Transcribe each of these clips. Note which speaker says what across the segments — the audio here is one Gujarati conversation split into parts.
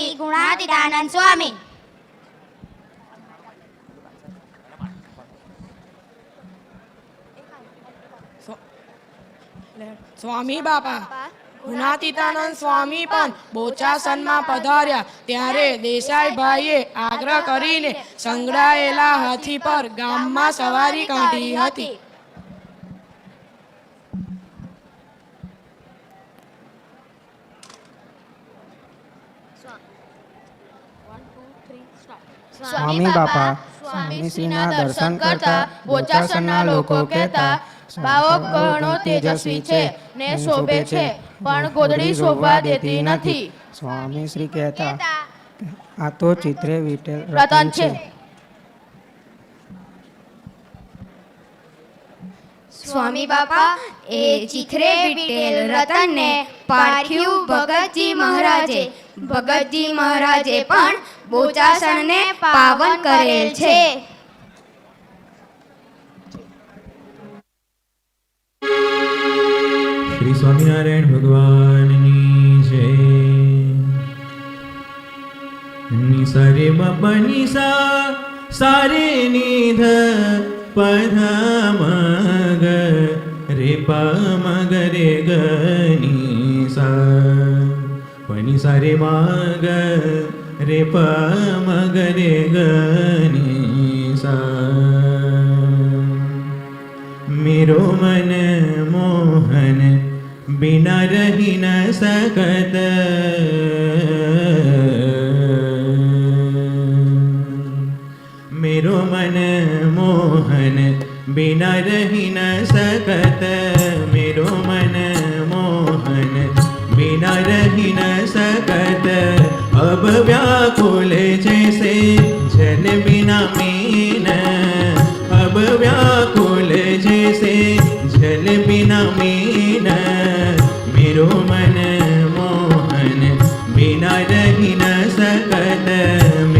Speaker 1: શ્રી ગુણાતીતાનંદ સ્વામી.
Speaker 2: સ્વામી બાપા, ગુણાતીતાનંદ સ્વામી પણ બોચાસનમાં પધાર્યા. ત્યારે દેસાઈ ભાઈએ આગ્રહ કરીને સંકળાયેલા હાથી પર ગામમાં સવારી કાઢી હતી.
Speaker 3: સ્વામી બાપા સ્વામીશ્રીના દર્શન કરતા બોચાસણના લોકો કહેતા
Speaker 4: બાવક ઘણો તેજસ્વી છે ને શોભે છે પણ ગોદડી શોભવા દેતી નથી.
Speaker 3: સ્વામી શ્રી કહેતા આ તો ચિત્રે વિટેલ
Speaker 4: રતન છે.
Speaker 1: સ્વામી બાપા એ ચિત્રે વિટેલ રતનને પારખ્યું ભગતજી મહારાજે ભગતજી મહારાજે પણ બોચાસણને પાવન કરેલ છે.
Speaker 5: શ્રી સ્વામિનારાયણ ભગવાનની જય. નિસરે બની સા સારે નિધ પધ મગ રે પ મગ રે ગની સા ನಿ ಸರಿ ಮಾಗ ರೇ ಪ ಮಗ ರೇ ಗ ನಿ ಸ मेरो मन मोहन बिना रहि न सकत मेरो मन मोहन बिना रहि न सकत मेरो मन मोहन बिना रहि न सकत अब व्याकुल जैसे जल बिना मीन अब व्याकुल जैसे जल बिना मीन मेरो मन मोहन बिना रही न सकत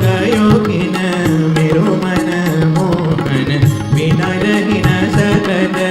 Speaker 5: योगिन मेरो मन मोहन बिना रहिन सकन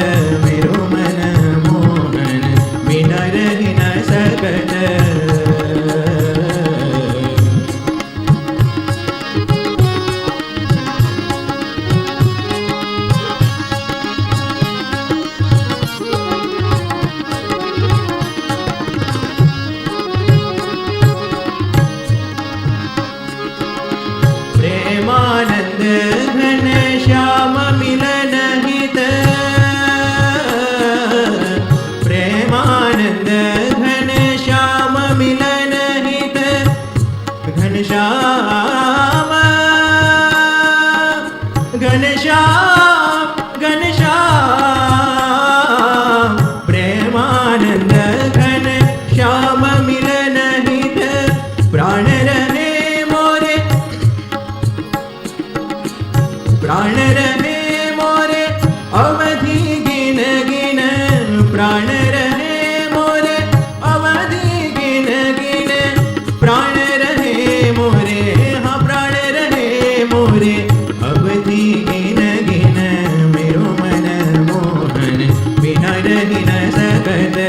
Speaker 5: নিশান नीरसगद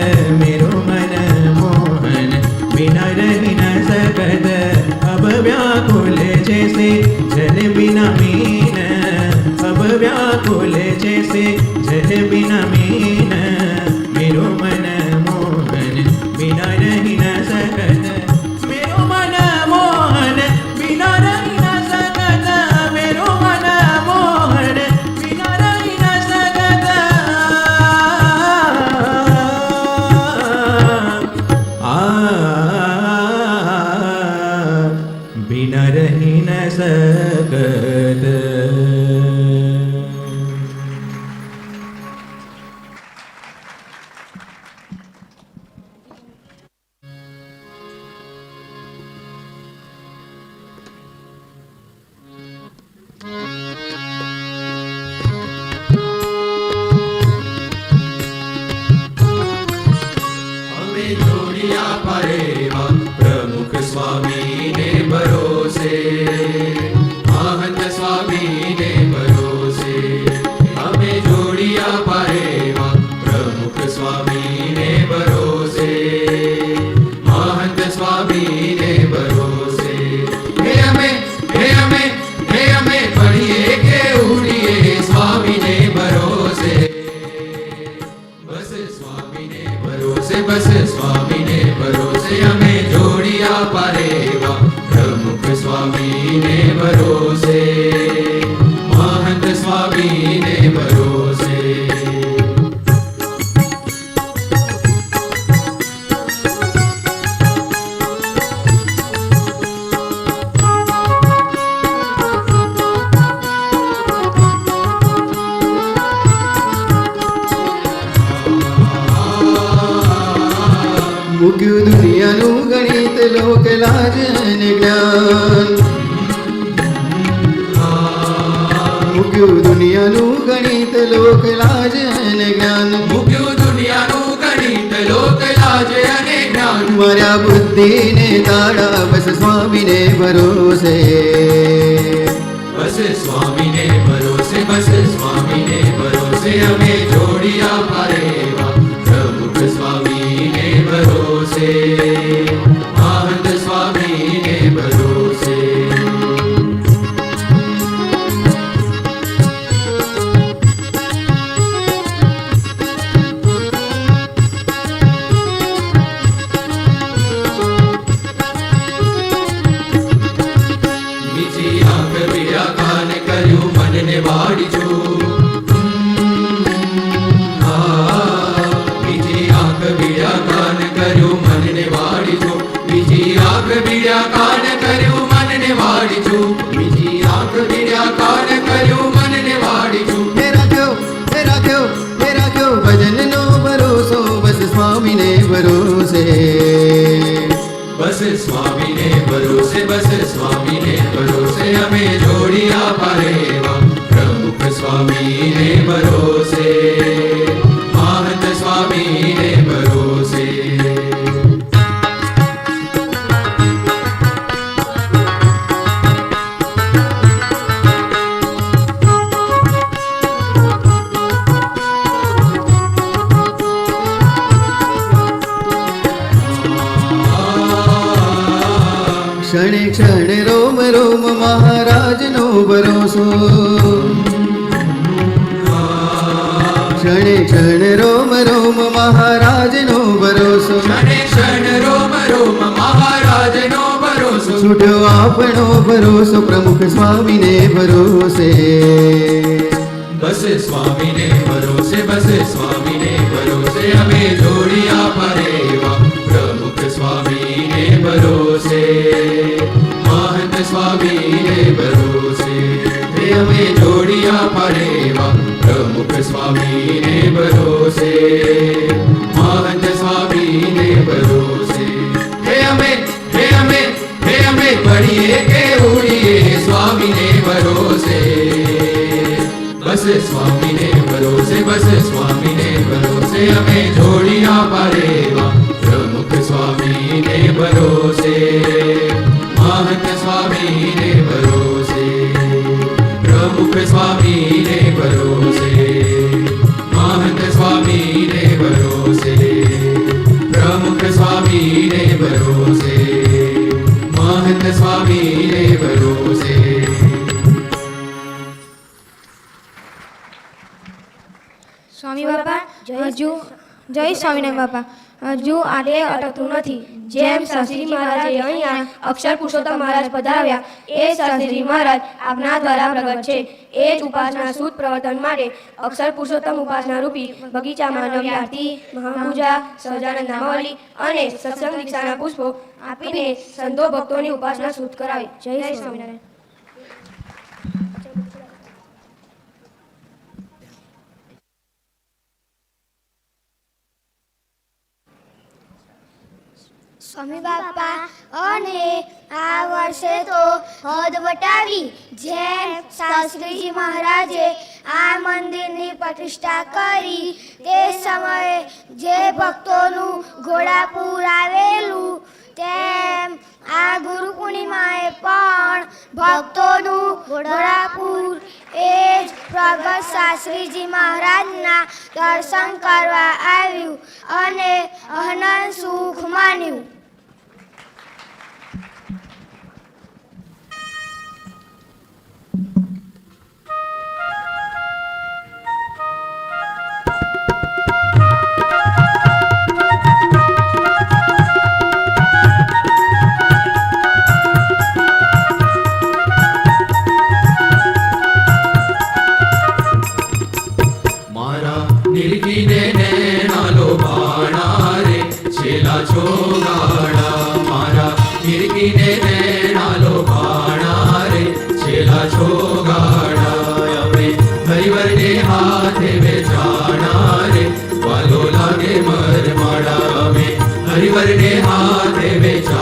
Speaker 5: बिनरहि न सकत
Speaker 6: મૂક્યું દુનિયાનું ગણિત લોક લાજ ને જ્ઞાન. મૂક્યું દુનિયાનું ગણિત લોક લાજ ને જ્ઞાન.
Speaker 7: મૂક્યું દુનિયાનું ગણિત લોક લાજ અને જ્ઞાન.
Speaker 6: તારા બસ સ્વામીને ભરોસે.
Speaker 7: બસ સ્વામીને ભરોસે બસ સ્વામીને ભરોસે અમે જોડિયા પારેવા સ્વામીને ભરોસે
Speaker 6: બસ સ્વામીને ભરોસે
Speaker 7: અમે જોડિયા પારે પ્રમુખ સ્વામીને ભરોસે. મહંત સ્વામીને
Speaker 6: ચરણે રોમ રોમ મહારાજનો ભરોસો. ક્ષણે ક્ષણ રોમ રોમ મહારાજનો ભરોસો.
Speaker 7: ક્ષણે મહારાજનો ભરોસો.
Speaker 6: છૂટ્યો આપણો ભરોસો પ્રમુખ સ્વામીને ભરોસે.
Speaker 7: બસ સ્વામીને ભરોસે બસ સ્વામીને ભરોસે. અમે જોડિયા પરેવા પ્રમુખ સ્વામીને ભરોસે. મહંત સ્વામીને ભરોસે હે અમે જોડિયા પરેવા પ્રમુખ સ્વામીને ભરોસે મહંત સ્વામીને ભરોસે હે અમે હે અમે હે અમે પડીએ કે ઉડીએ સ્વામીને ભરોસે બસ સ્વામીને ભરોસે બસ સ્વામીને ભરોસે અમે જોડિયા પારેવા પ્રમુખ સ્વામીને ભરોસે સ્વામી રે ભરોસે. પ્રમુખ સ્વામીને ભરોસે. મહંત સ્વામીને ભરોસે. પ્રમુખ સ્વામીને ભરોસે. મહંત સ્વામીને ભરોસે.
Speaker 1: સ્વામી બાપા જય જય સ્વામિનારાયણ બાપા. હજુ આડે અટકતું નથી. જેમ શાસ્ત્રી મહારાજ અહીંયા અક્ષર પુરુષોત્તમ મહારાજ પધાર્યા, એ શાસ્ત્રી મહારાજ આપના દ્વારા પ્રગટ છે. એ જ ઉપાસના શુદ્ધ પ્રવર્તન માટે અક્ષર પુરુષોત્તમ ઉપાસના રૂપી બગીચામાં નવી આરતી, મહાપૂજા, સહજાનંદ નામાવલી અને સત્સંગ દીક્ષાના પુષ્પો આપીને સંતો ભક્તોની ઉપાસના શુદ્ધ કરાવી. જય સ્વામિનારાયણ.
Speaker 8: સ્વામી બાપા અને આ વર્ષે તો હદ વટાવી, જેમ શાસ્ત્રીજી મહારાજે આ મંદિરની પ્રતિષ્ઠા કરી, તે સમયે જે ભક્તોનું ઘોડાપુર આવેલું, તેમ આ ગુરુ પૂર્ણિમાએ પણ ભક્તોનું ઘોડાપુર, એ જ પ્રગટ શાસ્ત્રીજી મહારાજના દર્શન કરવા આવ્યું અને અનંત સુખ માન્યું.
Speaker 7: હરિવરને હાથે વેચાણા રે વાલો લાગે મરમાડા અમે હરિવરને હાથે વેચાણા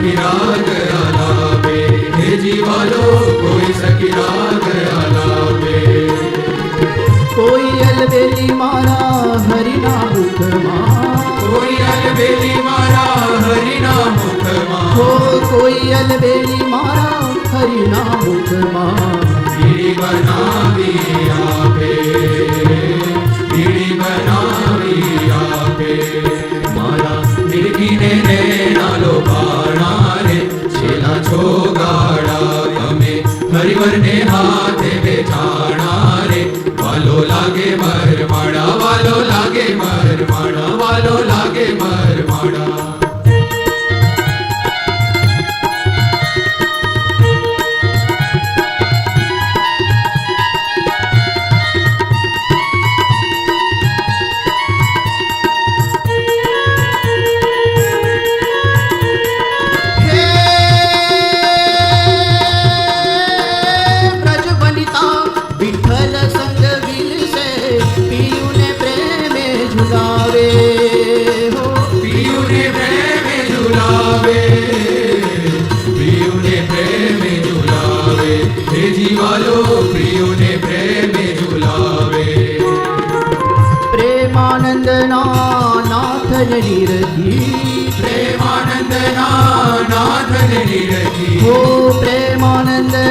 Speaker 6: સકીરા ગયા નામે હે જીવાનો કોઈ સકીરા ગયા નામે
Speaker 7: કોઈ અલબેલી મારા હરિના મુખમાં
Speaker 6: કોઈ અલબેલી
Speaker 7: મારા હરિના મુખમાં હો કોઈ અલબેલી મારા બાણા રે છેલા છોગાડા તમે હરિવરને હાથે બેઠાણા રે. વાલો લાગે મરમાડા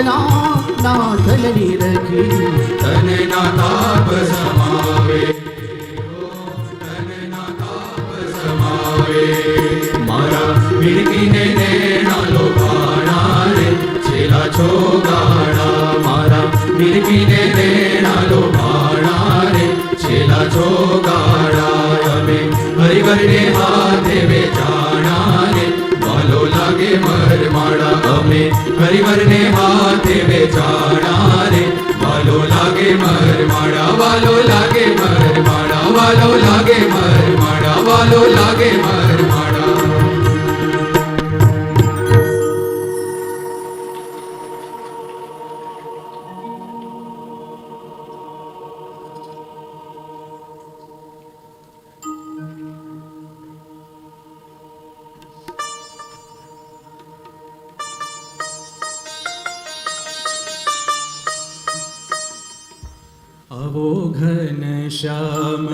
Speaker 7: પ્રેમાનંદ
Speaker 6: નાથ નિરખી
Speaker 7: તન ના તાપ સમાવે. તન ના તાપ સમાવે મારા મિરકીને નેણાલો ભાણા રે છેલા છોગાડા મારા મિરકીને નેણાલો ભાણા રે છેલા છોગાડા અમે હરિવરને હાથે બેચાણા મરમાડા પરિવારને હાથે બેચાણા રે વાલો લાગે મરમાડા વાલો લાગે મરમાડા વાલો લાગે મરમાડા વાલો લાગે મરમાડા
Speaker 5: અવો ઘન શ્યામ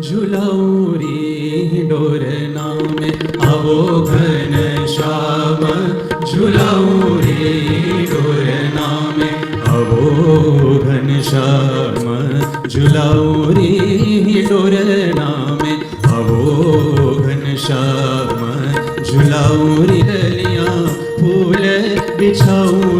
Speaker 5: ઝુલાઉરી ડોર નામે
Speaker 7: આવો ઘન શ્યામ ઝુલાઉરી ડોર નામે આવો ઘન શ્યામ ઝુલાઉરી ડોર નામે
Speaker 5: આવો ઘન શ્યામ ઝુલાઉરી ફૂલ બિછૌરી